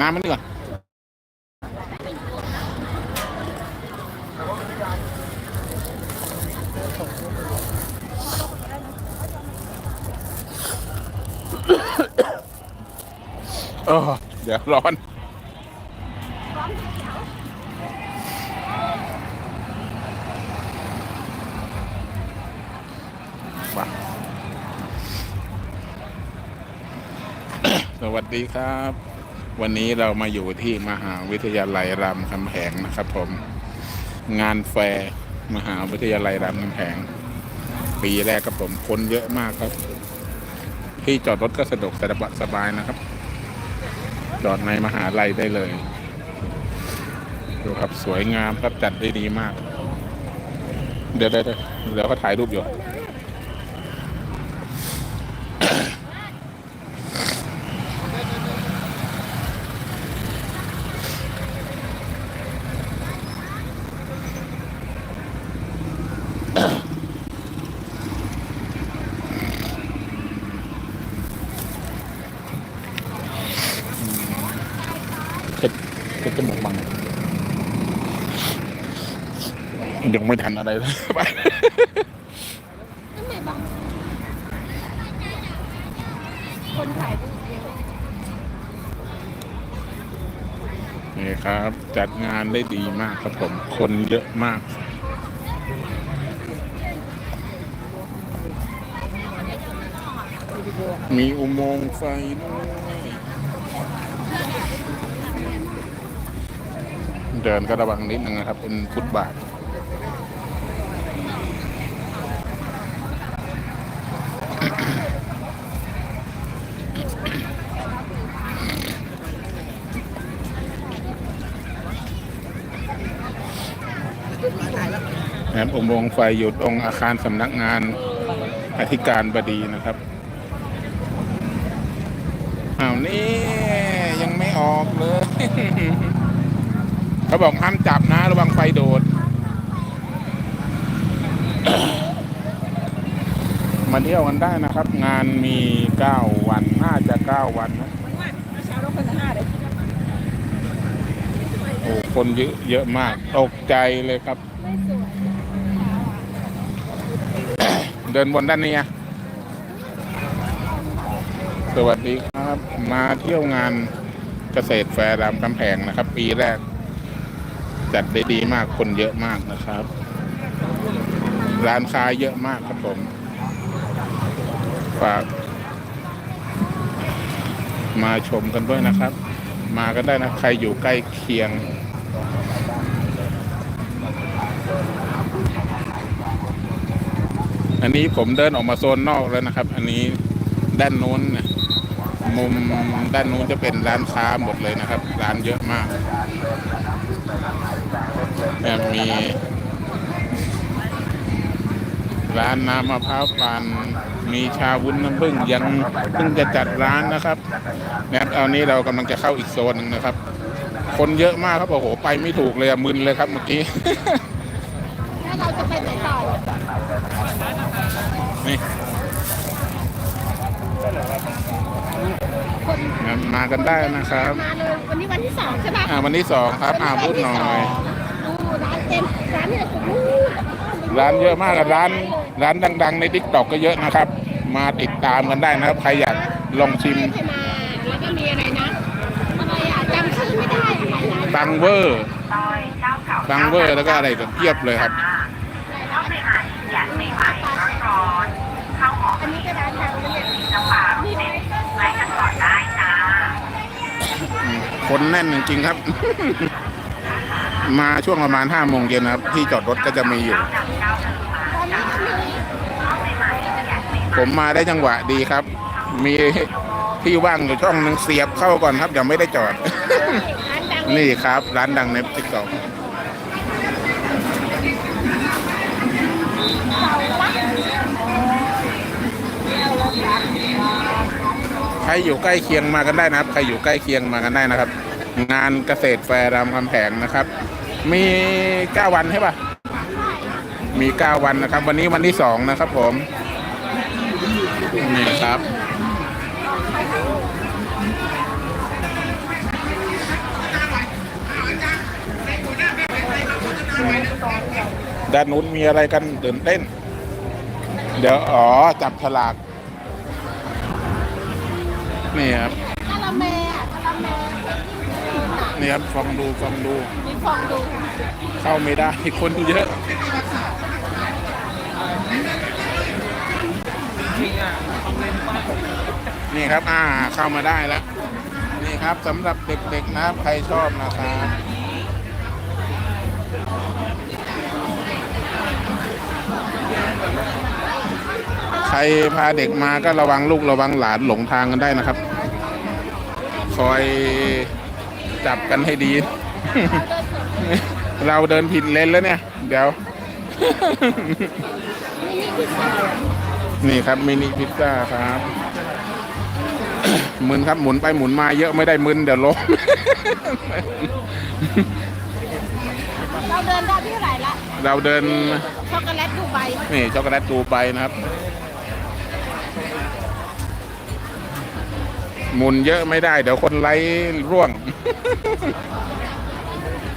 น้ำมันดีกว่าเออเดี๋ยวร้อนสวัสดีครับ วันนี้เรามาอยู่ที่มหาวิทยาลัยรามคำแหงนะครับผม งานแฟร์มหาวิทยาลัยรามคำแหง ปีแรกครับผมคนเยอะมากครับ ที่จอดรถก็สะดวกสบายสบายนะครับ จอดในมหาลัยได้เลย ดูครับสวยงามครับจัดได้ดีมาก เดี๋ยวเดี๋ยวเดี๋ยวเดี๋ยวเขาถ่ายรูปอยู่ เช็ดเช็ดจมูกบังยัง ไม่ทันอะไรเลยไปคนถ่ายรูปนี่ครับ จัดงานได้ดีมากครับผม คนเยอะมากมีอุโมงค์ไฟด้วยเดินก็ระวังนิดนึงนะครับ เป็นฟุตบาท นะครับอุโมงค์ไฟอยู่ตรงอาคารสำนักงานอธิการบดีนะครับอ้าวนี่ยังไม่ออกเลย เขาบอกห้ามจับนะระวังไฟโดด มาเที่ยวกันได้นะครับ งานมีเก้าวันน่าจะเก้าวันนะโอ้คนเยอะเยอะมาก ตกใจเลยครับ ไม่สวย เดินบนด้านนี้อะสวัสดีครับ มาเที่ยวงานเกษตรแฟร์รามคำแพงนะครับ ปีแรก จัดได้ดีมากคนเยอะมากนะครับ ร้านค้าเยอะมากครับผมฝาก มาชมกันด้วยนะครับ มากันได้นะใครอยู่ใกล้เคียง อันนี้ผมเดินออกมาโซนนอกแล้วนะครับ อันนี้ด้านนู้นนี่ยมุมด้านนู้นจะเป็นร้านค้าหมดเลยนะครับ ร้านเยอะมากแอบมี ร้านน้ำมะพร้าวปั่นมีชาวุ้นน้ำผึ้งยังเพิ่งจะจัดร้านนะครับนะครับเอานี้เรากำลังจะเข้าอีกโซนหนึ่งนะครับ คนเยอะมากครับโอ้โหไปไม่ถูกเลยมึนเลยครับเมื่อกี้ ถ้าเราจะไปไหนต่อนี่คนมากันได้นะครับ มาเลยวันนี้วันที่สองใช่ปะอ่าวันที่สองครับอ่าพูดหน่อย ดูร้านเต็มร้านเนี่ยโอ้โหร้านเยอะมากอะร้าน ร้านดัง ๆ ในทิกตอกก็เยอะนะครับ มาติดตามกันได้นะครับ ใครอยากลองชิม ใช่มาแล้วก็มีอะไรนะอะไรอะจำชื่อไม่ได้อะค่ะบังเวอร์บังเวอร์แล้วก็อะไรกันเพียบเลยครับ คนแน่นจริงๆครับ มาช่วงประมาณห้าโมงเย็นครับ ที่จอดรถก็จะมีอยู่ ผมมาได้จังหวะดีครับ มีที่ว่างอยู่ช่องหนึ่งเสียบเข้าก่อนครับยังไม่ได้จอด นี่ครับ ร้านดังในทิกตอก ใครอยู่ใกล้เคียงมากันได้นะครับ ใครอยู่ใกล้เคียงมากันได้นะครับ งานเกษตรแฟร์รามคำแหงนะครับ มี9วันใช่ปะมี9วันนะครับ วันนี้วันที่2นะครับผมนี่ครับด้านนู้นมีอะไรกันตื่นเต้น เดี๋ยว อ๋อ จับฉลาก นี่ครับกะละแมอะกะละแมนี่ครับฟองดูฟองดู มีฟองดูเข้าไม่ได้คนเยอะนี่ครับ อ่า เข้ามาได้แล้ว นี่ครับสำหรับเด็กๆนะครับใครชอบนะครับ ใครพาเด็กมาก็ระวังลูกระวังหลานหลงทางกันได้นะครับ คอยจับกันให้ดี เราเดินผิดเลนแล้วเนี่ย เดี๋ยว นี่ครับมินิพิซซ่าครับมึนครับหมุนไปหมุนมาเยอะไม่ได้มึนเดี๋ยวล้มเราเดินได้ที่ไหนละ เราเดินช็อกโกแลตดูใบนี่ช็อกโกแลตดูใบนะครับ หมุนเยอะไม่ได้ เดี๋ยวคนไล่ร่วง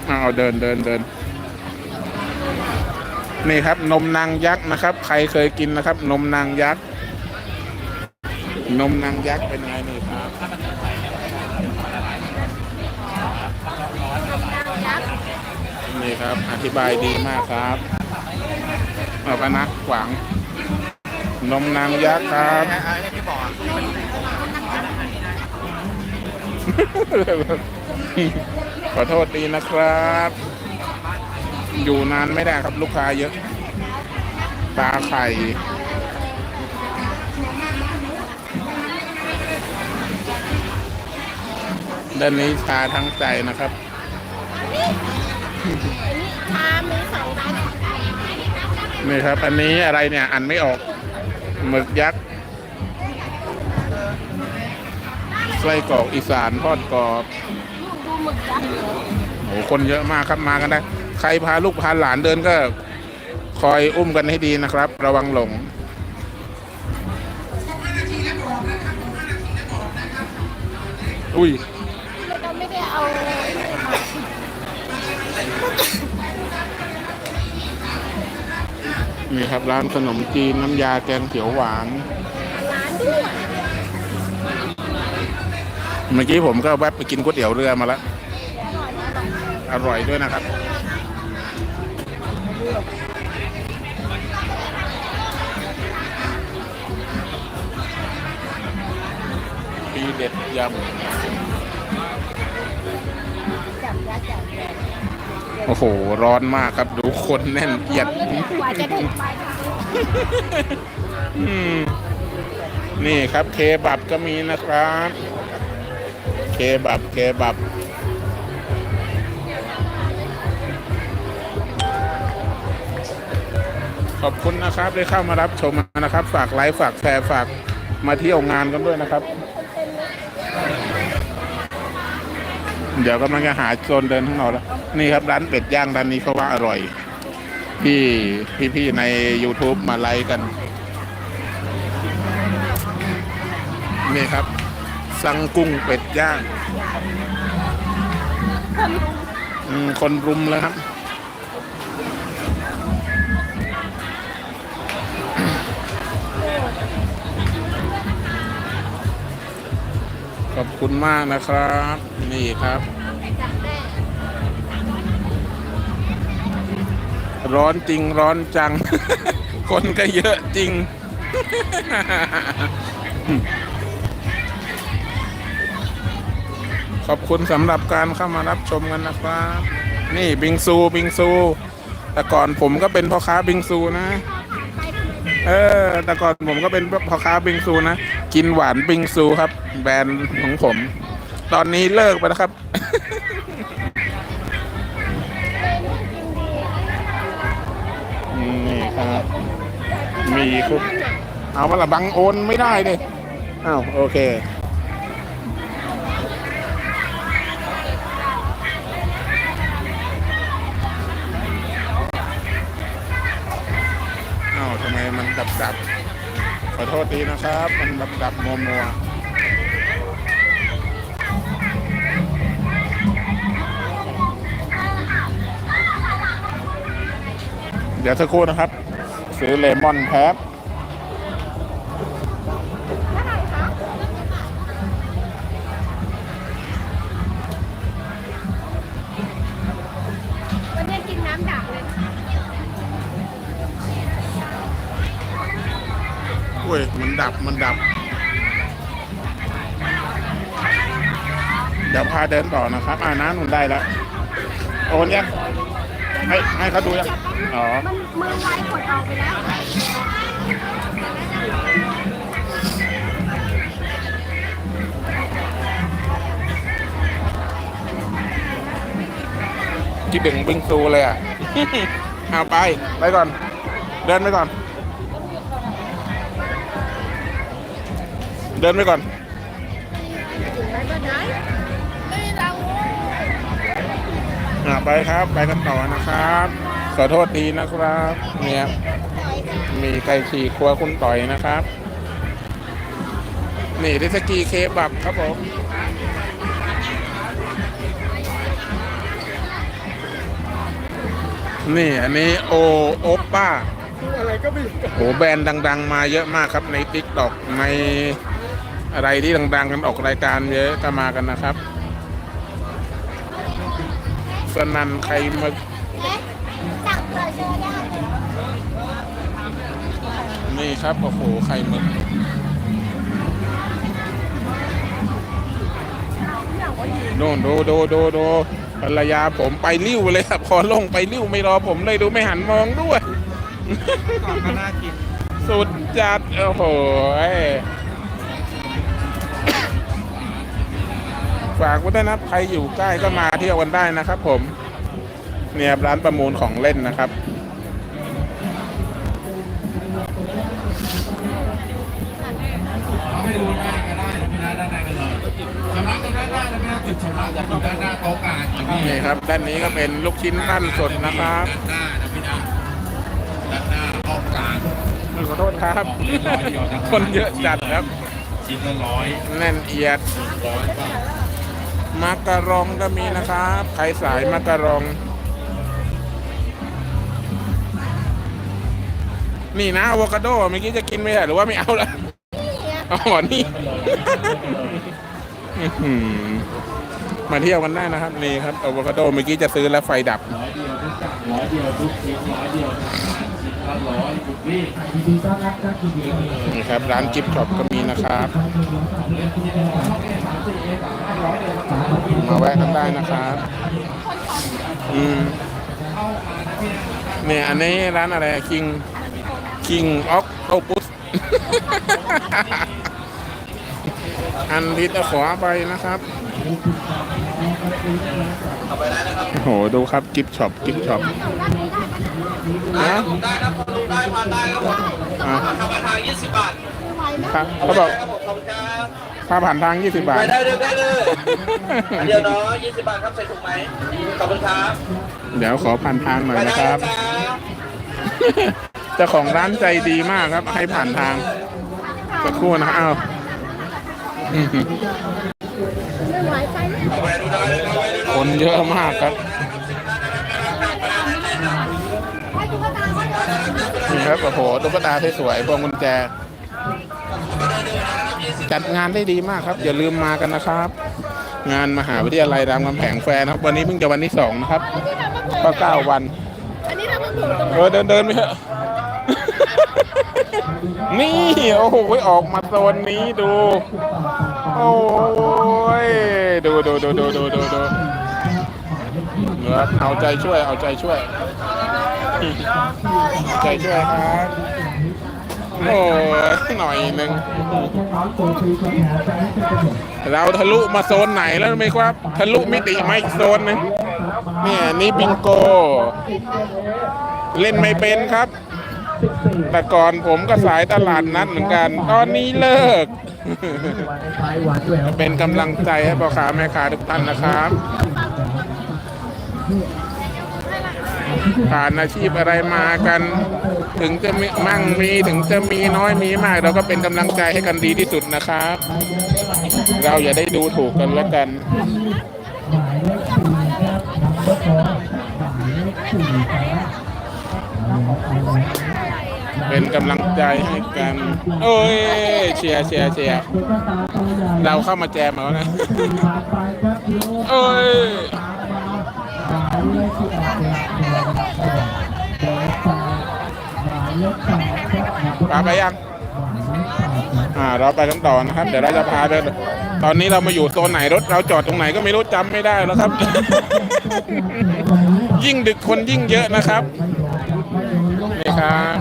เอาเดินเดินเดินนี่ครับ นมนางยักษ์นะครับ ใครเคยกินนะครับ นมนางยักษ์นมนางยักษ์เป็นไงนี่ครับนี่ครับ อธิบายดีมากครับเอาไปนะขวาง นมนางยักษ์ครับ ขอโทษดีนะครับ อยู่นานไม่ได้ครับลูกค้าเยอะ ปลาไข่ด้านนี้ชาทั้งใจนะครับชามีสองด้านนี่ครับ อันนี้อะไรเนี่ย อันไม่ออกหมึกยักษ์ ไส้กรอกอีสานทอดกรอบดูหมึกยักษ์โอ้โหคนเยอะมากครับมากันได้ ใครพาลูกพาหลานเดินก็คอยอุ้มกันให้ดีนะครับ ระวังหลงอุ้ยเราไม่ได้เอานี่ครับร้านขนมจีนน้ำยาแกงเขียวหวานร้านด้วย เมื่อกี้ผมก็แวะไปกินก๋วยเตี๋ยวเรือมาแล้วอร่อยด้วยนะครับปีเด็ดยำโอ้โห ร้อนมากครับ ดูคนแน่นเอียดกว่าจะถึงไปอืมนี่ครับเคบับก็มีนะครับเค บับ เคบับ ขอบคุณนะครับได้เข้ามารับชมนะครับ ฝากไลค์ฝากแชร์ฝากมาเที่ยวงานกันด้วยนะครับ เดี๋ยวกำลังจะหาโซนเดินข้างนอกแล้ว นี่ครับร้านเป็ดย่างร้านนี้เขาว่าอร่อย ที่พี่ๆใน YouTube มาไลค์กัน นี่ครับ สังกุ้งเป็ดย่างอืมคนรุมแล้วครับ ขอบคุณมากนะครับ นี่ครับ ร้อนจริงร้อนจัง คนก็เยอะจริง อบคุณสำหรับการเข้ามารับชมกันนะครับ นี่บิงซูบิงซู แต่ก่อนผมก็เป็นพ่อค้าบิงซูนะ เออ แต่ก่อนผมก็เป็นพ่อค้าบิงซูนะ กินหวานบิงซูครับ แบรนด์ของผม ตอนนี้เลิกไปแล้วครับนี่ครับ มีคุกเอามาละบังโอนไม่ได้เลยอ้าวโอเค มันดับดับขอโทษทีนะครับ มันดับดับมัวมัวเดี๋ยวสักครู่นะครับ ซื้อเลมอนแพร อุ้ย มันดับ มันดับ เดี๋ยวพาเดินต่อนะครับ อ่าน้าหนุนได้แล้ว โอนยังให้ให้เขาดูยังอ๋อ มันมือไว้กดออกไปแล้วคิดถึงบิงซูเลยอะ เอาไป ไปก่อน เดินไปก่อน เดินไปก่อนไปก็ได้ไม่เราอ่าไปครับไปกันต่อนะครับ ขอโทษทีนะครับเนี่ยมีไก่ฉีกครัวคุณต่อยนะครับ นี่ดิสกีเคบับครับผมนี่ อันนี้โอโอปป้าอะไรก็ไม่โหแบรนด์ดัง ๆ มาเยอะมากครับใน t ิ k t o k ใน อะไรที่ดังๆกันออกรายการเยอะก็มากันนะครับ สนันไข่หมึกจับเลยเชิญได้นี่ครับโอ้โหไข่หมึกโน่นดูดูดูดูภรรยาผมไปริ้วเลยครับพอลงไปริ้วไม่รอผมเลยดูไม่หันมองด้วยก็น่ากิน สุดจัด โอ้โห ฝากไว้ด้วยนะใครอยู่ใกล้ก็มาเที่ยวกันได้นะครับ ผมเนี่ยร้านประมูลของเล่นนะครับให้ดูได้ก็ได้ไม่ได้ด้านในกันเลยชำระตรงด้านหน้าแล้วไม่ต้องจุดชำระจากด้านหน้าโต๊ะกลางอย่างนี้นี่ครับด้านนี้ก็เป็นลูกชิ้นปั้นสดนะครับด้านหน้านะพี่นะด้านหน้าโต๊ะกลางขอโทษครับ คนเยอะจัดครับชิ้นละร้อยแน่นเอียดร้อยบาท มักกะรองก็มีนะครับใครสายมักกะรอง นี่นะอะโวคาโดเมื่อกี้จะกินไม่ได้หรือว่าไม่เอาละอ๋อนี่อื้อหือมาเที่ยวกันได้นะครับ นี่ครับอะโวคาโดเมื่อกี้จะซื้อแล้วไฟดับร้อยเดียวทุกจักร้อยเดียวทุกชิ้นร้อยเดียวชิ้นละร้อยทุกนี่นี่ครับร้านกิฟต์ช็อปก็มีนะครับ มาแวะกันได้นะครับอืมเนี่ยอันนี้ร้านอะไรคิงคิงออกโตปุสอันที่จะขอไปนะครับโอ้โหดูครับกิฟช็อปกิฟช็อป นะได้ครับผมได้มาได้ครับผมอะทำมาทาง20บาทครับเขาบอกครับผมขอบคุณครับค่าผ่านทาง 20 บาท ไปได้เลยได้เลยอันเดียวเนาะ20 บาทครับใส่ถุงไหมขอบคุณครับเดี๋ยวขอผ่านทางหน่อยไปได้นะครับนะจ๊ะเจ้าของร้านใจดีมากครับ ให้ผ่านทางสักครู่นะอ้าวอื้อหือไม่ไหวไปไม่ไหวไปดูได้เลยครับไปดูได้ คนเยอะมากครับ ครับโอ้โหตุ๊กตาสวยๆพวงกุญแจ จัดงานได้ดีมากครับ อย่าลืมมากันนะครับ งานมหาวิทยาลัยรามคำแหงแฟร์นะครับ วันนี้เพิ่งจะวันที่สองนะครับที่ทำมะเขือก็เก้าวันอันนี้ทำมะเขือตรงเออเดินเดินไปเถอะนี่โอ้โหออกมาโซนนี้ดู โอ้ยดูดูดูดูดูดูดูเหลือเอาใจช่วยเอาใจช่วยเอา ใจช่วยครับ โอ้ยหน่อยหนึ่ง เราทะลุมาโซนไหนแล้วรู้ไหมครับ ทะลุมิติมาอีกโซนหนึงเนี่ยนี่บิงโก เล่นไม่เป็นครับ แต่ก่อนผมก็สายตลาดนัดเหมือนกัน ตอนนี้เลิก เป็นกำลังใจให้พ่อค้าแม่ค้าทุกท่านนะครับ ผ่านอาชีพอะไรมากัน ถึงจะมีมั่งมีถึงจะมีน้อยมีมาก เราก็เป็นกำลังใจให้กันดีที่สุดนะครับ เราอย่าได้ดูถูกกันแล้วกันเลขสี่ครับนับเบอร์โทรหมายเลขสี่ครับเป็นกำลังใจให้กัน โอ้ยเชียร์เชียร์เชียร์เราเข้ามาแจมแล้วนะ โอ้ย พาไปยัง อ่า เราไปกันต่อนะครับ เดี๋ยวเราจะพาเดินตอนนี้เรามาอยู่โซนไหนรถ เราจอดตรงไหนก็ไม่รู้จำไม่ได้แล้วครับ ยิ่งดึกคนยิ่งเยอะนะครับนี่ครับ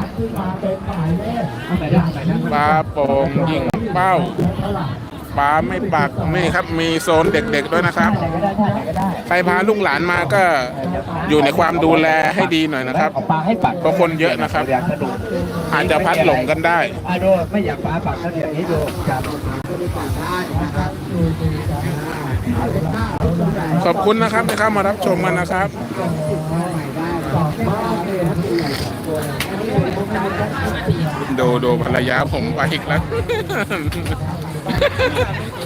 ปลาโป่งยิงเป้า ปลาไม่ปักนี่ครับ มีโซนเด็กๆด้วยนะครับ ใครพาลูกหลานมาก็อยู่ในความดูแลให้ดีหน่อยนะครับเอาปลาให้ปักเพราะคนเยอะนะครับอยากกระโดดอาจจะพัดหลงกันได้อะดูไม่อยากปลาปักก็เดี๋ยวนี้ดูครับขอบคุณนะครับที่เข้ามารับชมกันนะครับดูดูภรรยาผมไปอีกแล้ว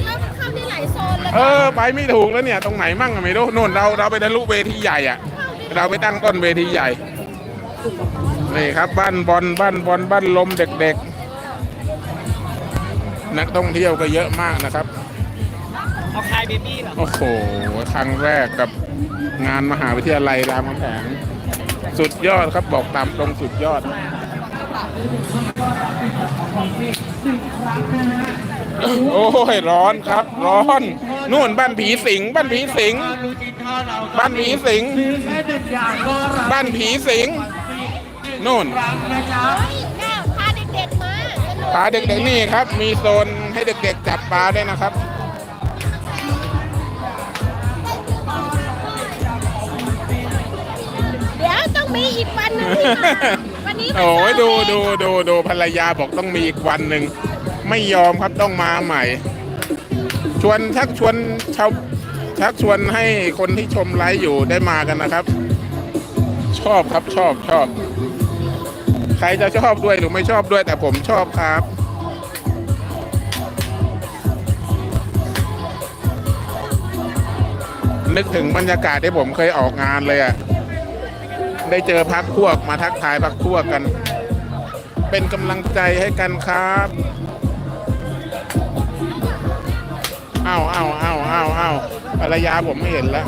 แล้วมันเข้าได้หลายโซนเลยเออไปไม่ถูกแล้วเนี่ย ตรงไหนมั่งอะไม่รู้โน่นเราเราไปทะลุเวทีใหญ่อะเราไปตั้งต้นเวทีใหญ่นี่ครับบ้านบอลบ้านบอลบ้านลมเด็กๆ นักท่องเที่ยวก็เยอะมากนะครับเอาคายเบบี้เหรอโอ้โหครั้งแรกกับงานมหาวิทยาลัยรามคำแหงสุดยอดครับบอกตามตรงสุดยอด โอ้ยร้อนครับ ร้อนนู่นบ้านผีสิง บ้านผีสิง บ้านผีสิง บ้านผีสิงนู่นเฮ้ยแม่พาเด็กๆมาสนุกปลาเด็กๆนี่ครับ มีโซนให้เด็กๆจับปลาด้วยนะครับเดี๋ยวต้องมีอีกวันหนึงที่มาวั นนี้วันโอ้ยเสาร์ดูเองดูดูดูภรรยาบอกต้องมีอีกวันหนึ่ง ไม่ยอมครับต้องมาใหม่ ชวนชักชวนชาวชักชวนให้คนที่ชมไลฟ์อยู่ได้มากันนะครับ ชอบครับชอบชอบ ใครจะชอบด้วยหรือไม่ชอบด้วยแต่ผมชอบครับนึกถึงบรรยากาศที่ผมเคยออกงานเลยอะ ได้เจอพักพวกมาทักทายพักพวกกัน เป็นกำลังใจให้กันครับอ้าวอ้าวอ้าวอ้าวอ้าวภรรยาผมไม่เห็นแล้ว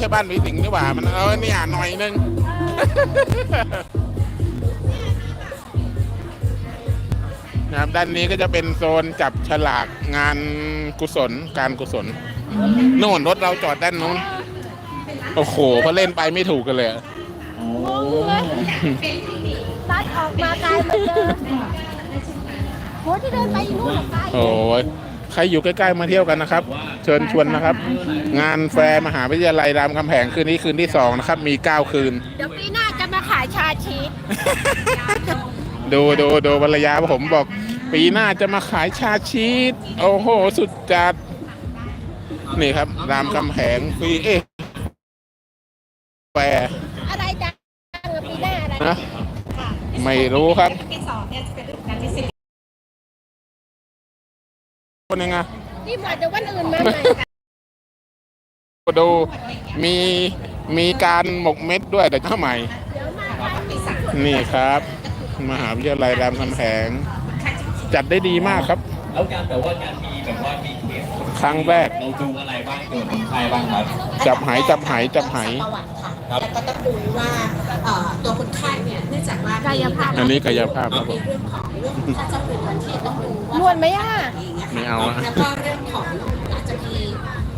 ใช่บ้านผีสิงนี่หว่า มันเออเนี่ยหน่อยนึง นะครับด้านนี้ก็จะเป็นโซนจับฉลากงานกุศลการกุศลโน่นรถเราจอดด้านนู้น โอ้โหพอเล่นไปไม่ถูกกันเลยอะงงเลยตัดออกมาไกลเหมือนเดิมโหที่เดินไปอยู่นู่นเหรอไกลโอ้ย ใครอยู่ใกล้ๆมาเที่ยวกันนะครับ เชิญชวนนะครับ งานแฟร์มหาวิทยาลัยรามคำแหงคืนนี้คืนที่สองนะครับ มีเก้าคืน เดี๋ยวปีหน้าจะมาขายชาชีสดูดูดูภรรยาผมบอก ปีหน้าจะมาขายชาชีสโอ้โห สุดจัด นี่ครับ รามคำแหงฟรีเอ๊ะแฟร์อะไรดังอะปีหน้าอะไรนะไม่รู้ครับ คนยังไงนี่หมดแต่วันอื่นมาใหม่ดูมีมีการหมกเม็ดด้วยแต่เท่าใหม่เดี๋ยวมากันนี่ครับ มหาวิทยาลัยรามคำแหงจัดได้ดีมากครับ แล้วการแบบว่าการมีแบบว่ามีเคสครั้งแรกเราดูอะไรบ้างเกี่ยวกับใครบ้างครับ จับไหจับไหจับไหประวัติค่ะครับ แล้วก็ต้องดูว่าเอ่อตัวคนไข้เนี่ยเนื่องจากว่ากายภาพอันนี้กายภาพครับผมีมเรื่องของเรื่องของค่าเจ้าเป็นวันที่ต้องดูว่านวดไหมอะอะไรอย่างเงี้ยไม่ค่ะเอาอะแล้วก็เรื่องของอาจจะมี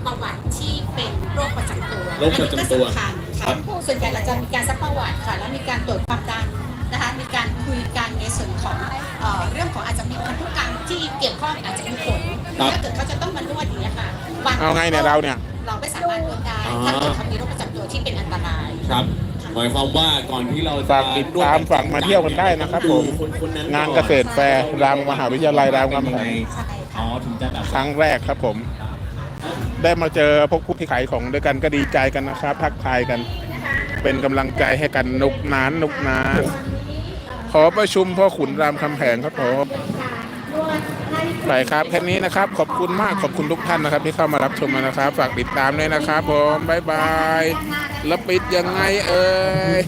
ประวัติที่เป็นโรคประจำตัวโรคประจำตัวอันนี้ก็สำคัญครัค่ะบส่วนใหญ่เราจะมีการซักประวัติค่ะแล้วมีการตรวจความดันนะคะมีการคุยกันในส่วนของเอ่อเรื่องของอาจจะมีพันธุกรรมที่เกี่ยวข้องอาจจะมีผลครับถ้าเกิดเขาจะต้องมานวดอย่างเงี้ยค่ะ วันเอาไงเนี่ยเราเนี่ย เราไม่สามารถนวดได้ถ้าเกิดเขามีโรคประจำตัวที่เป็นอันตราย ครับหมายความว่าก่อนที่เราจะฝากติดตามฝากมาเที่ยวกันได้นะครับผมดูคนๆนั้นงานเกษตรแฟร์รามมหาวิทยาลัยรามคำแหงใช่ค่ะอ๋อถึงจะแบบครั้งแรกครับผม ได้มาเจอพวกผู้ที่ขายของด้วยกันก็ดีใจกันนะครับทักทายกัน เป็นกำลังใจให้กันนุกนานนุกนานขอประชุมพ่อขุนรามคำแหงครับผม ไปครับแค่นี้นะครับ ขอบคุณมากขอบคุณทุกท่านนะครับ ที่เข้ามารับชมนะครับ ฝากติดตามด้วยนะครับผมบ๊ายบายแล้วปิดยังไงเอ่ย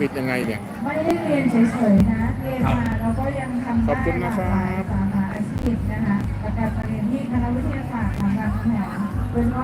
ปิดยังไงเนี่ยไม่ได้เรียนเฉยๆนะเรียนมาเราก็ยังทำขอบคุณนะครับได้หลากหลายสาขาอาชีพนะคะประกาศมาเรียนที่คณะวิทยาศาสตร์ของรามคำแหงโดยเฉพาะ